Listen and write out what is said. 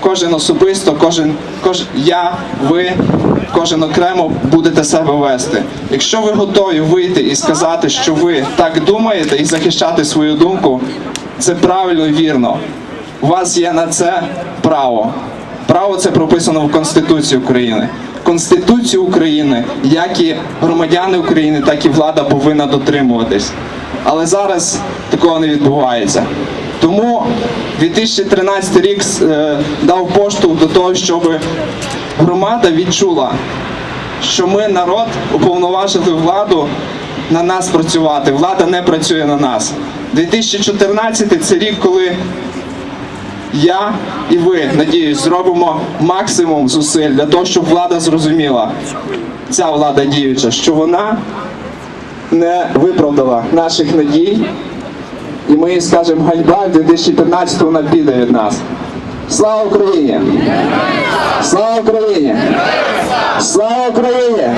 кожен особисто, кожен, кож, я, ви, кожен окремо будете себе вести. Якщо ви готові вийти і сказати, що ви так думаєте, і захищати свою думку, це правильно і вірно. У вас є на це право. Право це прописано в Конституції України. Конституцію України, як і громадяни України, так і влада повинна дотримуватись. Але зараз такого не відбувається. Тому 2013 рік е, дав поштовх до того, щоб громада відчула, що ми, народ, уповноважили владу на нас працювати. Влада не працює на нас. 2014 це рік, коли я і ви, надіюсь, зробимо максимум зусиль для того, щоб влада зрозуміла, ця влада діюча, що вона не виправдала наших надій, і ми скажемо ганьба, в 2015 вона піде від нас. Слава Україні! Слава Україні! Слава Україні!